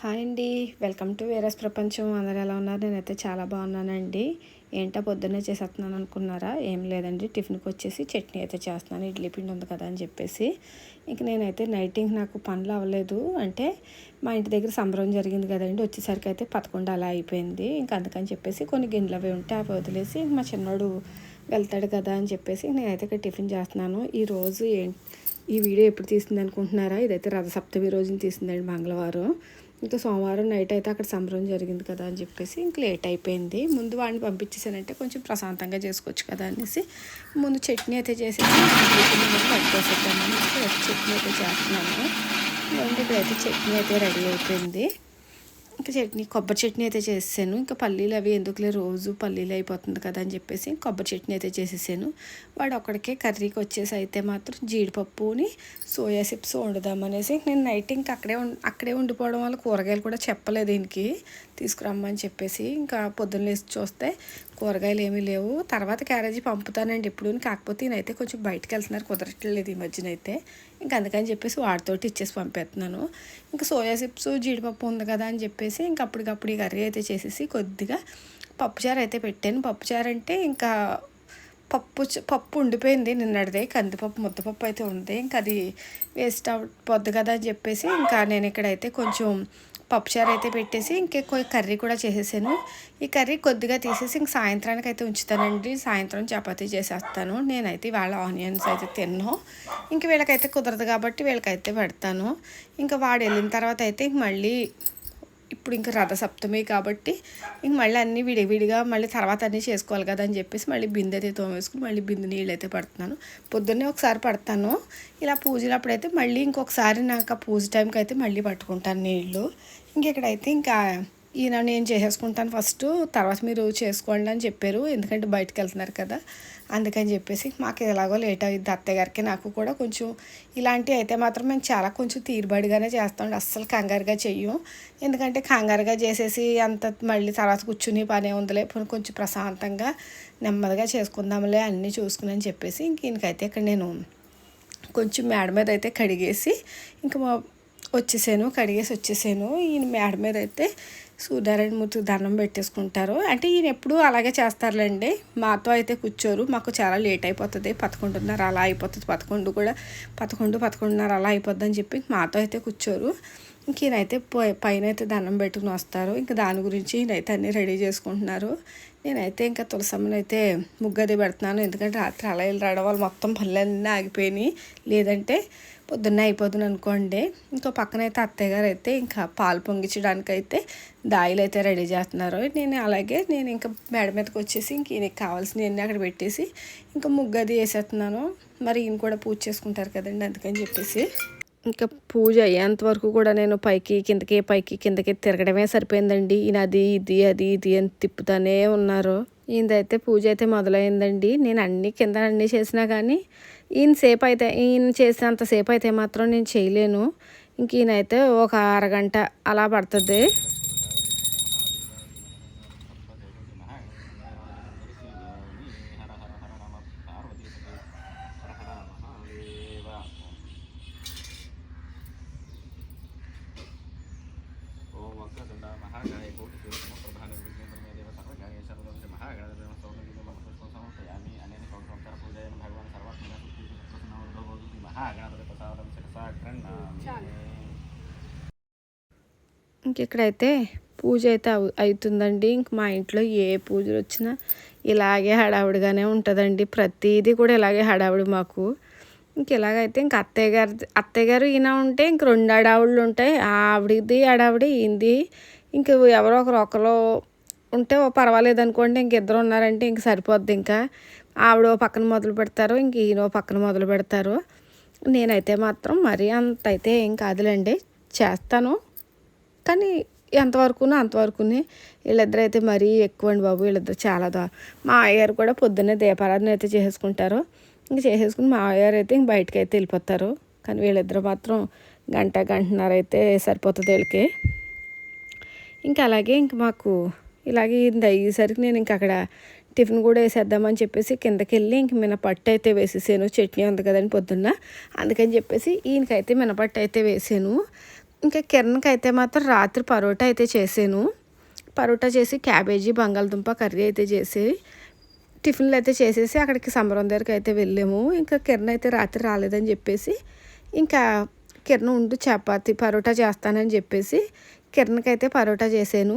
Hi అండి. Welcome to వేరస్ ప్రపంచం. అందరు ఎలా ఉన్నారు? నేనైతే చాలా బాగున్నానండి. ఏంటో పొద్దున్నే చేసేస్తున్నాను అనుకున్నారా? ఏం లేదండి. టిఫిన్కి వచ్చేసి చట్నీ అయితే చేస్తున్నాను. ఇడ్లీ పిండి ఉంది కదా అని చెప్పేసి. ఇంక నేనైతే నైటింగ్ నాకు పనులు అవ్వలేదు. అంటే మా ఇంటి దగ్గర సంబరం జరిగింది కదండి. వచ్చేసరికి అయితే పదకొండు అలా అయిపోయింది. ఇంక అందుకని చెప్పేసి కొన్ని గిన్నెలు అవి ఉంటే అవి వదిలేసి మా చిన్నోడు వెళ్తాడు కదా అని చెప్పేసి నేనైతే ఇక్కడ టిఫిన్ చేస్తున్నాను. ఈరోజు ఏం ఈ వీడియో ఎప్పుడు తీసింది అనుకుంటున్నారా? ఇదైతే రథసప్తమి రోజున తీసిందండి మంగళవారం. ఇంకా సోమవారం నైట్ అయితే అక్కడ సంబరం జరిగింది కదా అని చెప్పేసి ఇంక లేట్ అయిపోయింది. ముందు వాడిని పంపించేసానంటే కొంచెం ప్రశాంతంగా చేసుకోవచ్చు కదా అనేసి. ముందు చట్నీ అయితే చేసేసి పట్టుకోసేద్దామని చట్నీ అయితే చేస్తున్నాను. ఇప్పుడైతే చట్నీ అయితే రెడీ అయిపోయింది. ఇంకా చట్నీ కొబ్బరి చట్నీ అయితే చేసాను ఇంకా పల్లీలు అవి ఎందుకులే రోజు పల్లీలు అయిపోతుంది కదా అని చెప్పేసి కొబ్బరి చట్నీ అయితే చేసేసాను. వాడు ఒక్కడికే కర్రీకి వచ్చేసి అయితే మాత్రం జీడిపప్పుని సోయా సిప్స్ వండుదామనేసి. నేను నైట్ ఇంకా అక్కడే అక్కడే ఉండిపోవడం వల్ల కూరగాయలు కూడా చెప్పలేదు దీనికి. తీసుకురమ్మని చెప్పేసి ఇంకా పొద్దున్న లేచి చూస్తే కూరగాయలు ఏమీ లేవు. తర్వాత క్యారేజీ పంపుతానండి ఎప్పుడు. కాకపోతే నేనైతే కొంచెం బయటకు వెళ్తున్నారు. కుదరట్లేదు ఈ మధ్యన అయితే. ఇంకా అందుకని చెప్పేసి వాటితోటి ఇచ్చేసి పంపేస్తున్నాను. ఇంకా సోయా చిప్స్ జీడిపప్పు ఉంది కదా అని చెప్పేసి ఇంకా అప్పటికప్పుడు ఈ కర్రీ అయితే చేసేసి కొద్దిగా పప్పుచారు అయితే పెట్టాను. పప్పుచారు అంటే ఇంకా పప్పు పప్పు ఉండిపోయింది నిన్నటిదే. కందిపప్పు ముద్దపప్పు అయితే ఉంది. ఇంకా అది వేస్ట్ పొద్దు కదా అని చెప్పేసి ఇంకా నేను ఇక్కడైతే కొంచెం పప్పుచారు అయితే పెట్టేసి ఇంకెక్కువ కర్రీ కూడా చేసేసాను. ఈ కర్రీ కొద్దిగా తీసేసి ఇంక సాయంత్రానికి అయితే ఉంచుతానండి. సాయంత్రం చపాతీ చేసేస్తాను. నేనైతే వాళ్ళ ఆనియన్స్ అయితే తిన్నాను ఇంక వీళ్ళకైతే కుదరదు కాబట్టి వీళ్ళకైతే పెడతాను. ఇంకా వాడు వెళ్ళిన తర్వాత అయితే ఇంక మళ్ళీ ఇప్పుడు ఇంకా రథసప్తమి కాబట్టి ఇంక మళ్ళీ అన్నీ విడివిడిగా మళ్ళీ తర్వాత అన్నీ చేసుకోవాలి కదా అని చెప్పేసి మళ్ళీ బిందె అయితే తోమేసుకుని మళ్ళీ బిందె నీళ్ళు అయితే పడుతున్నాను. పొద్దున్నే ఒకసారి పడతాను. ఇలా పూజలు అప్పుడైతే మళ్ళీ ఇంకొకసారి నాకు ఆ పూజ టైంకి అయితే మళ్ళీ పట్టుకుంటాను నీళ్ళు. ఇంకెక్కడైతే ఇంకా ఈయన నేను చేసేసుకుంటాను ఫస్ట్ తర్వాత మీరు చేసుకోండి అని చెప్పారు. ఎందుకంటే బయటకు వెళ్తున్నారు కదా. అందుకని చెప్పేసి మాకు ఎలాగో లేట్ అయ్యింది అత్తయ్య గారికి నాకు కూడా కొంచెం ఇలాంటివి అయితే మాత్రం మేము చాలా కొంచెం తీరుబడిగానే చేస్తాం. అస్సలు కంగారుగా చెయ్యం. ఎందుకంటే కంగారుగా చేసేసి అంత మళ్ళీ తర్వాత కూర్చుని పనే ఉందిలే. కొంచెం ప్రశాంతంగా నెమ్మదిగా చేసుకుందాంలే అన్నీ చూసుకుని అని చెప్పేసి ఇంక ఈయనకైతే ఇక్కడ నేను కొంచెం మేడ మీద అయితే కడిగేసి ఇంకా మా వచ్చేసాను కడిగేసి వచ్చేసాను. ఈయన మేడ మీద అయితే సూర్యారాయణ మూర్తికి దండం పెట్టేసుకుంటారు. అంటే ఈయన ఎప్పుడూ అలాగే చేస్తారులేండి. మాతో అయితే కూర్చోరు. మాకు చాలా లేట్ అయిపోతుంది. పదకొండున్నర అలా అయిపోతుంది. పదకొండు కూడా పదకొండు పదకొండున్నర అలా అయిపోద్ది అని చెప్పి మాతో అయితే కూర్చోరు. ఇంక ఈయనైతే పైన అయితే దండం పెట్టుకుని వస్తారు. ఇంకా దాని గురించి ఈయనైతే అన్నీ రెడీ చేసుకుంటున్నారు. నేనైతే ఇంకా తులసమ్మని అయితే ముగ్గది పెడుతున్నాను. ఎందుకంటే రాత్రి అలా రావడం వల్ల మొత్తం పళ్ళన్నీ ఆగిపోయినాయి. లేదంటే పొద్దున్నే అయిపోతుంది అనుకోండి. ఇంకో పక్కనైతే అత్తయ్య గారు అయితే ఇంకా పాలు పొంగించడానికి అయితే దాయిలు అయితే రెడీ చేస్తున్నారు. నేను అలాగే నేను ఇంకా మేడ మీదకి వచ్చేసి ఇంక ఈయనకి కావాల్సినవన్నీ అక్కడ పెట్టేసి ఇంకా ముగ్గది వేసేస్తున్నాను. మరి ఈయన కూడా పూజ చేసుకుంటారు కదండి అందుకని చెప్పేసి. ఇంకా పూజ అయ్యేంత వరకు కూడా నేను పైకి కిందకి పైకి కిందకి తిరగడమే సరిపోయిందండి. ఈయన అది ఇది అది ఇది అని తిప్పుతానే ఉన్నారు. ఈయనదైతే పూజ అయితే మొదలైందండి. నేను అన్ని కింద అన్నీ చేసినా కానీ ఈయన సేపు అయితే ఈయన చేసినంత సేపు అయితే మాత్రం నేను చేయలేను. ఇంక ఈయనైతే ఒక అరగంట అలా పడుతుంది. ఇంక ఇక్కడైతే పూజ అయితే అవుతుందండి ఇంక మా ఇంట్లో ఏ పూజలు వచ్చినా ఇలాగే హడావుడిగానే ఉంటుందండి ప్రతిదీ కూడా ఇలాగే హడావుడి మాకు ఇంక ఇలాగైతే ఇంక అత్తయ్య గారి అత్తయ్య గారు ఈయన ఉంటే ఇంక రెండు హడావుళ్ళు ఉంటాయి ఆవిడది హడావుడి ఈయనది ఇంక ఎవరో ఒకరు ఒకరు ఉంటే పర్వాలేదు అనుకోండి ఇంక ఇద్దరు ఉన్నారంటే ఇంక సరిపోద్ది ఇంకా. ఆవిడ పక్కన మొదలు పెడతారు ఇంక ఈయన పక్కన మొదలు పెడతారు. నేనైతే మాత్రం మరీ అంత అయితే ఏం కాదులేండి చేస్తాను. కానీ ఎంతవరకునో అంతవరకునే. వీళ్ళిద్దరు అయితే మరీ ఎక్కువ అండి బాబు వీళ్ళిద్దరు చాలా దా మా అయ్యారు కూడా పొద్దున్నే దీపారాధన అయితే చేసేసుకుంటారు. ఇంక చేసేసుకుని మా అయ్యారు అయితే ఇంక బయటకు అయితే వెళ్ళిపోతారు. కానీ వీళ్ళిద్దరు మాత్రం గంట గంటన్నర అయితే సరిపోతుంది వీళ్ళకి. ఇంకా అలాగే ఇంక మాకు ఇలాగే అయ్యేసరికి నేను ఇంక అక్కడ టిఫిన్ కూడా వేసేద్దామని చెప్పేసి కిందకి వెళ్ళి ఇంక మినపట్టు అయితే వేసేసాను. చట్నీ ఉంది కదండి పొద్దున్న. అందుకని చెప్పేసి ఈయనకైతే మినపట్టు అయితే వేసాను. ఇంకా కిరణ్కి అయితే మాత్రం రాత్రి పరోటా అయితే చేసాను. పరోటా చేసి క్యాబేజీ బంగాళదుంప కర్రీ అయితే చేసి టిఫిన్లు అయితే చేసేసి అక్కడికి సంబరం దగ్గరికి అయితే వెళ్ళాము. ఇంకా కిరణ్ అయితే రాత్రి రాలేదని చెప్పేసి ఇంకా కిరణ్ ఉండు చపాతి పరోటా చేస్తానని చెప్పేసి కిరణ్కి అయితే పరోటా చేశాను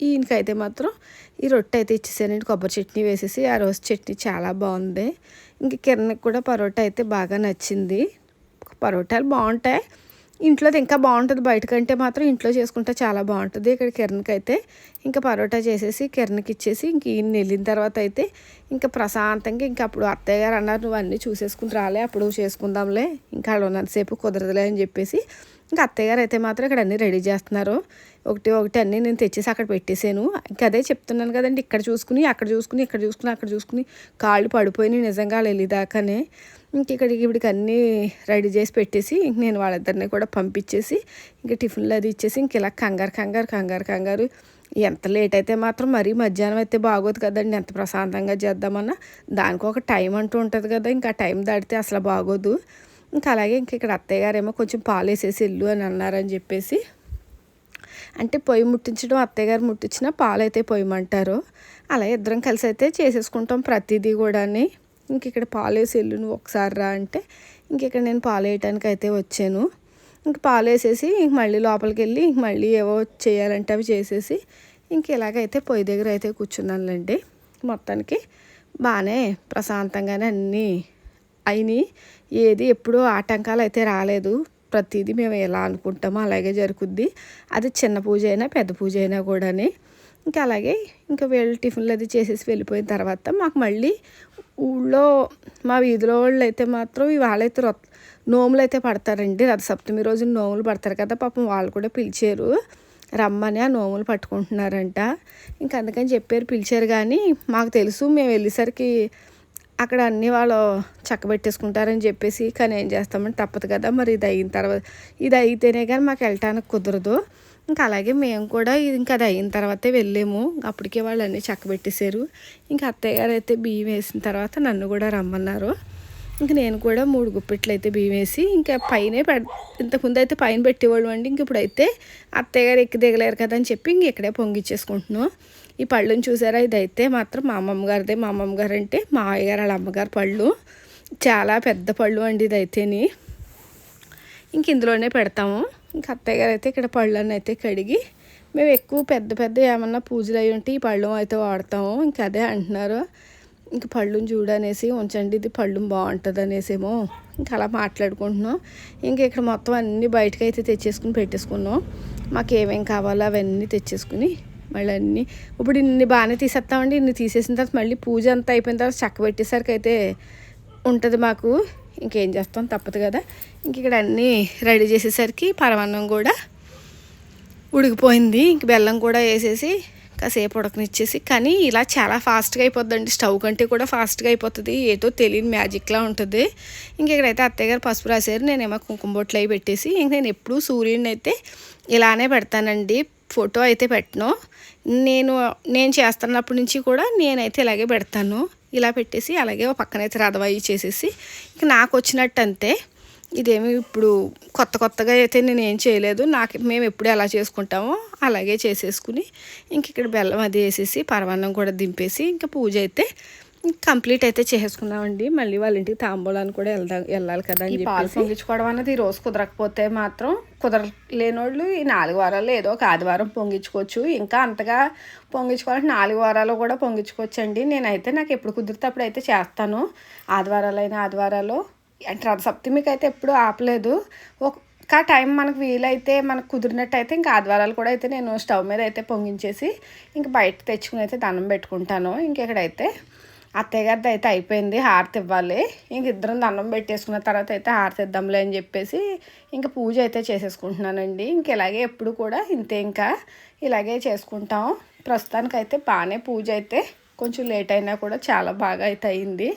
ఈయనకైతే మాత్రం ఈ రొట్టె అయితే ఇచ్చేసానండి కొబ్బరి చట్నీ వేసేసి ఆ రోజు చట్నీ చాలా బాగుంది. ఇంక కిరణ్కి కూడా పరోటా అయితే బాగా నచ్చింది. పరోటాలు బాగుంటాయి. ఇంట్లోది ఇంకా బాగుంటుంది. బయట కంటే మాత్రం ఇంట్లో చేసుకుంటే చాలా బాగుంటుంది. ఇక్కడ కిరణ్కి అయితే ఇంకా పరోటా చేసేసి కిరణ్కి ఇచ్చేసి ఇంక ఈయన వెళ్ళిన తర్వాత అయితే ఇంకా ప్రశాంతంగా ఇంకా అప్పుడు అత్తయ్య గారు అన్నారు నువ్వు అన్నీ చూసేసుకుని రాలే అప్పుడు చేసుకుందాంలే ఇంకా అక్కడ ఉన్నంతసేపు కుదరదులే అని చెప్పేసి ఇంకా అత్తయ్యగారు అయితే మాత్రం ఇక్కడ అన్నీ రెడీ చేస్తున్నారు. ఒకటి ఒకటి అన్నీ నేను తెచ్చేసి అక్కడ పెట్టేశాను. ఇంకా అదే చెప్తున్నాను కదండి ఇక్కడ చూసుకుని అక్కడ చూసుకుని ఇక్కడ చూసుకుని అక్కడ చూసుకుని కాళ్ళు పడిపోయినాయి నిజంగా వెళ్ళేదాకానే ఇంక ఇక్కడికి ఇవిడికి అన్నీ రెడీ చేసి పెట్టేసి ఇంక నేను వాళ్ళిద్దరిని కూడా పంపించేసి ఇంకా టిఫిన్లు అది ఇచ్చేసి ఇంక ఇలా కంగారు కంగారు కంగారు కంగారు. ఎంత లేట్ అయితే మాత్రం మరీ మధ్యాహ్నం అయితే బాగోదు కదండి ఎంత ప్రశాంతంగా చేద్దామన్నా. దానికి ఒక టైం అంటూ ఉంటుంది కదా ఇంకా టైం దాటితే అసలు బాగోదు. ఇంకా అలాగే ఇంక ఇక్కడ అత్తయ్య గారేమో కొంచెం పాలు వేసేసి ఇల్లు అని అన్నారని చెప్పేసి. అంటే పొయ్యి ముట్టించడం అత్తయ్య గారు ముట్టించిన పాలు అయితే పొయ్యమంటారు. అలా ఇద్దరం కలిసి అయితే చేసేసుకుంటాం ప్రతిదీ కూడాని. ఇంక ఇక్కడ పాలు వేసి ఇల్లు నువ్వు ఒకసారి రా అంటే ఇంక ఇక్కడ నేను పాలు వేయటానికి అయితే వచ్చాను. ఇంక పాలు వేసేసి ఇంక మళ్ళీ లోపలికి వెళ్ళి ఇంక మళ్ళీ ఏవో చేయాలంటే అవి చేసేసి ఇంక ఇలాగైతే పొయ్యి దగ్గర అయితే కూర్చున్నానులేండి. మొత్తానికి బాగానే ప్రశాంతంగానే అన్నీ అయినాయి. ఏది ఎప్పుడూ ఆటంకాలు అయితే రాలేదు. ప్రతిదీ మేము ఎలా అనుకుంటామో అలాగే జరుగుద్ది. అది చిన్న పూజ అయినా పెద్ద పూజ అయినా కూడాని. ఇంకా అలాగే ఇంకా వీళ్ళు టిఫిన్లు అది చేసేసి వెళ్ళిపోయిన తర్వాత మాకు మళ్ళీ ఊళ్ళో మా వీధిలో వాళ్ళు అయితే మాత్రం వాళ్ళైతే రొ నోములు అయితే పడతారండి. రథసప్తమి రోజు నోములు పడతారు కదా పాపం వాళ్ళు కూడా పిలిచారు. రమ్మని ఆ నోములు పట్టుకుంటున్నారంట. ఇంకా అందుకని చెప్పారు పిలిచారు కానీ మాకు తెలుసు మేము వెళ్ళేసరికి అక్కడ అన్ని వాళ్ళు చక్కబెట్టేసుకుంటారని చెప్పేసి కానీ ఏం చేస్తామని తప్పదు కదా మరి ఇది అయిన తర్వాత ఇది అయితేనే కానీ మాకు వెళ్ళటానికి కుదరదు. ఇంకా అలాగే మేము కూడా ఇంకా అది అయిన తర్వాతే వెళ్ళాము. అప్పటికే వాళ్ళు అన్నీ చక్కబెట్టేశారు. ఇంకా అత్తయ్య గారు అయితే బియ్యం వేసిన తర్వాత నన్ను కూడా రమ్మన్నారు. ఇంక నేను కూడా మూడు గుప్పెట్లు అయితే బియ్యం వేసి ఇంకా పైనే పెడ ఇంతకుముందు అయితే పైన పెట్టేవాళ్ళు అండి. ఇంక ఇప్పుడైతే అత్తయ్య గారు ఎక్కి దిగలేరు కదా అని చెప్పి ఇంక ఇక్కడే పొంగిచ్చేసుకుంటున్నాం. ఈ పళ్ళుని చూసారా? ఇదైతే మాత్రం మా అమ్మమ్మ గారిదే. మా అమ్మమ్మ గారు అంటే మా అయ్యగారు వాళ్ళ అమ్మగారు పళ్ళు. చాలా పెద్ద పళ్ళు అండి ఇదైతేని. ఇంక ఇందులోనే పెడతాము. ఇంక అత్తయ్య గారు అయితే ఇక్కడ పళ్ళని అయితే కడిగి మేము ఎక్కువ పెద్ద పెద్ద ఏమన్నా పూజలు అయి ఉంటే ఈ పళ్ళం అయితే వాడతాము. ఇంకా అదే అంటున్నారు. ఇంక పళ్ళుని చూడనేసి ఉంచండి ఇది పళ్ళు బాగుంటుంది అనేసేమో ఇంకా అలా మాట్లాడుకుంటున్నాం. ఇంకా ఇక్కడ మొత్తం అన్నీ బయటకు అయితే తెచ్చేసుకుని పెట్టేసుకున్నాం. మాకు ఏమేమి కావాలో అవన్నీ తెచ్చేసుకుని మళ్ళీ అన్నీ ఇప్పుడు ఇన్ని బాగానే తీసేస్తామండి. ఇన్ని తీసేసిన తర్వాత మళ్ళీ పూజ అంతా అయిపోయిన తర్వాత చక్క పెట్టేసరికి అయితే ఉంటుంది మాకు. ఇంకేం చేస్తాం తప్పదు కదా. ఇంక ఇక్కడ అన్నీ రెడీ చేసేసరికి పరమాన్నం కూడా ఉడికిపోయింది. ఇంక బెల్లం కూడా వేసేసి కాసేపు ఉడకనిచ్చేసి కానీ ఇలా చాలా ఫాస్ట్గా అయిపోద్దండి. స్టవ్ కంటే కూడా ఫాస్ట్గా అయిపోతుంది. ఏదో తెలియని మ్యాజిక్లా ఉంటుంది. ఇంక ఇక్కడైతే అత్తయ్య గారు పసుపు రాశారు. నేనేమో కుంకుమ బొట్లు అవి పెట్టేసి ఇంక నేను ఎప్పుడూ సూర్యుడిని అయితే ఇలానే పెడతానండి. ఫోటో అయితే పెట్టను. నేను నేను చేస్తున్నప్పటి నుంచి కూడా నేనైతే ఇలాగే పెడతాను. ఇలా పెట్టేసి అలాగే పక్కనైతే రథవాయి చేసేసి ఇంక నాకు వచ్చినట్టు అంతే ఇదేమి ఇప్పుడు కొత్త కొత్తగా అయితే నేను ఏం చేయలేదు. నాకు మేము ఎప్పుడు ఎలా చేసుకుంటామో అలాగే చేసేసుకుని ఇంక ఇక్కడ బెల్లం అది వేసేసి పరమాన్నం కూడా దింపేసి ఇంకా పూజ అయితే కంప్లీట్ అయితే చేసుకున్నామండి మళ్ళీ వాళ్ళ ఇంటికి తాంబూలాన్ని కూడా వెళ్దాం వెళ్ళాలి కదా అని పాలు పొంగించుకోవడం అనేది ఈ రోజు కుదరకపోతే మాత్రం కుదరలేనోళ్ళు ఈ నాలుగు వారాలు ఏదో ఒక ఆదివారం పొంగించుకోవచ్చు ఇంకా అంతగా పొంగించుకోవాలంటే నాలుగు వారాలు కూడా పొంగించుకోవచ్చు అండి నేనైతే నాకు ఎప్పుడు కుదిరితే అప్పుడు అయితే చేస్తాను. ఆదివారాలైన ఆదివారాలు అంటే రథ సప్తమికి అయితే ఎప్పుడు ఆపలేదు. ఒక టైం మనకు వీలైతే మనకు కుదిరినట్టయితే ఇంకా ఆదివారాలు కూడా అయితే నేను స్టవ్ మీద అయితే పొంగించేసి ఇంక బయట తెచ్చుకుని అయితే దండం పెట్టుకుంటాను. ఇంకెక్కడైతే అత్తయ్య గారిది అయితే అయిపోయింది హారతి ఇవ్వాలి. ఇంక ఇద్దరం దండం పెట్టేసుకున్న తర్వాత అయితే హారతి ఇద్దాంలే అని చెప్పేసి ఇంకా పూజ అయితే చేసేసుకుంటున్నానండి. ఇంక ఇలాగే ఎప్పుడు కూడా ఇంతే ఇంకా ఇలాగే చేసుకుంటాం. ప్రస్తుతానికి అయితే బాగానే పూజ అయితే కొంచెం లేట్ అయినా కూడా చాలా బాగా అయితే అయింది.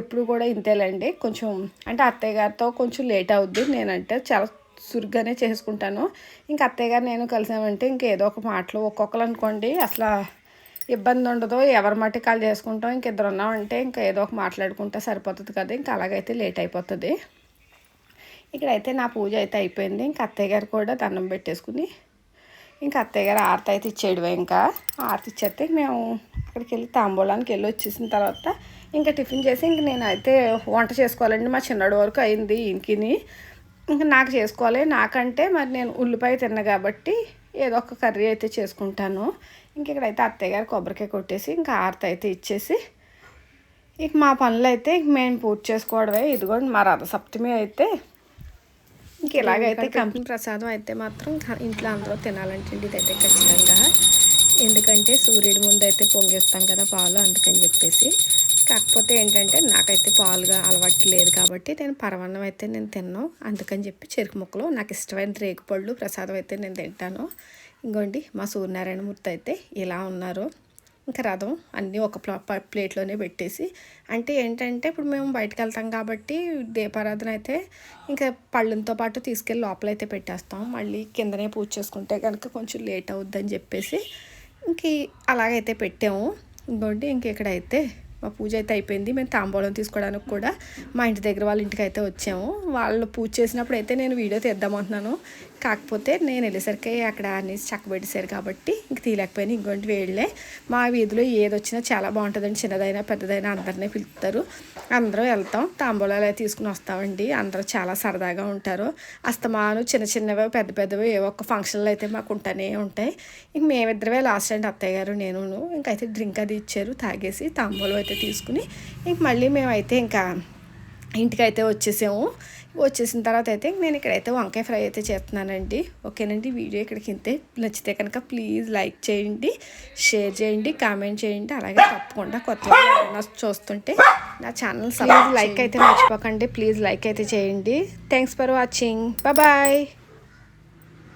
ఎప్పుడు కూడా ఇంతేలేండి. కొంచెం అంటే అత్తయ్య గారితో కొంచెం లేట్ అవుద్ది. నేనంటే చాలా సురుగ్గానే చేసుకుంటాను. ఇంకా అత్తయ్య గారు నేను కలిసామంటే ఇంకా ఏదో ఒక మాటలు ఒక్కొక్కరు అనుకోండి. అసలు ఇబ్బంది ఉండదు. ఎవరి మట్టి కాల్ చేసుకుంటాం. ఇంక ఇద్దరు ఉన్నామంటే ఇంకా ఏదో ఒక మాట్లాడుకుంటే సరిపోతుంది కదా. ఇంకా అలాగైతే లేట్ అయిపోతుంది. ఇక్కడైతే నా పూజ అయితే అయిపోయింది. ఇంకా అత్తయ్య గారు కూడా దండం పెట్టేసుకుని ఇంకా అత్తయ్య గారు ఆరతి అయితే ఇచ్చేయడమే. ఇంకా ఆరతి ఇచ్చేస్తే మేము అక్కడికి వెళ్ళి తాంబూలానికి వెళ్ళి వచ్చేసిన తర్వాత ఇంకా టిఫిన్ చేసి ఇంక నేనైతే వంట చేసుకోవాలండి. మా చిన్నడు వరకు అయింది ఇంకిని. ఇంకా నాకు చేసుకోవాలి. నాకంటే మరి నేను ఉల్లిపాయ తిన్నా కాబట్టి ఏదో ఒక కర్రీ అయితే చేసుకుంటాను. ఇంక ఇక్కడైతే అత్తయ్య గారు కొబ్బరికాయ కొట్టేసి ఇంకా ఆరతి అయితే ఇచ్చేసి ఇక మా పనులు అయితే ఇంక మేము పూర్తి చేసుకోవడమే. ఇదిగోండి మా రథసప్తమి అయితే ఇంక ఇలాగైతే కంపెనీ ప్రసాదం అయితే మాత్రం ఇంట్లో అందరూ తినాలంటే ఇదైతే ఖచ్చితంగా. ఎందుకంటే సూర్యుడి ముందు అయితే పొంగేస్తాం కదా పాలు అందుకని చెప్పేసి. కాకపోతే ఏంటంటే నాకైతే పాలుగా అలవాటు లేదు కాబట్టి నేను పరవన్నం అయితే నేను తిన్నాను అందుకని చెప్పి చెరుకు ముక్కలు నాకు ఇష్టమైన రేగుపళ్ళు ప్రసాదం అయితే నేను తింటాను. ఇంకోండి మా సూర్యనారాయణమూర్తి అయితే ఇలా ఉన్నారు. ఇంకా రథం అన్నీ ఒక ప్లా ప- ప్లేట్లోనే పెట్టేసి అంటే ఏంటంటే ఇప్పుడు మేము బయటకు వెళ్తాం కాబట్టి దీపారాధన అయితే ఇంకా పళ్ళంతో పాటు తీసుకెళ్ళి లోపలైతే పెట్టేస్తాం. మళ్ళీ కిందనే పూజ చేసుకుంటే కనుక కొంచెం లేట్ అవుద్దని చెప్పేసి ఇంక అలాగైతే పెట్టాము. ఇంకోటి ఇంక ఇక్కడైతే మా పూజ అయితే అయిపోయింది. మేము తాంబూలం తీసుకోవడానికి కూడా మా ఇంటి దగ్గర వాళ్ళ ఇంటికి అయితే వచ్చాము. వాళ్ళు పూజ చేసినప్పుడు అయితే నేను వీడియో తీద్దామంటున్నాను కాకపోతే నేను వెళ్ళేసరికి అక్కడ అన్ని చక్కబెట్టేశారు కాబట్టి ఇంక తీయలేకపోయినా. ఇంకొంటి వేళ్ళే. మా వీధిలో ఏది వచ్చినా చాలా బాగుంటుందండి. చిన్నదైనా పెద్దదైనా అందరినీ పిలుస్తారు. అందరూ వెళ్తాం. తాంబూలాలు అయితే తీసుకుని వస్తామండి. అందరూ చాలా సరదాగా ఉంటారు. అస్తమాను చిన్న చిన్నవి పెద్ద పెద్దవి ఏ ఒక్క ఫంక్షన్లు అయితే మాకు ఉంటానే ఉంటాయి. ఇంక మేమిద్దరమే లాస్ట్ అండి అత్తయ్య గారు నేను ఇంకైతే డ్రింక్ అది ఇచ్చారు తాగేసి తాంబూలం అయితే తీసుకుని ఇంక మళ్ళీ మేమైతే ఇంకా ఇంటికైతే వచ్చేసాము. వచ్చేసిన తర్వాత అయితే నేను ఇక్కడైతే వంకాయ ఫ్రై అయితే చేస్తున్నానండి. ఓకేనండి? వీడియో ఇక్కడికి ఇంతే. నచ్చితే కనుక ప్లీజ్ లైక్ చేయండి షేర్ చేయండి కామెంట్ చేయండి. అలాగే తప్పకుండా కొత్త చూస్తుంటే నా ఛానల్ ప్లీజ్ లైక్ అయితే మర్చిపోకండి. ప్లీజ్ లైక్ అయితే చేయండి. Thanks for watching. బాయ్.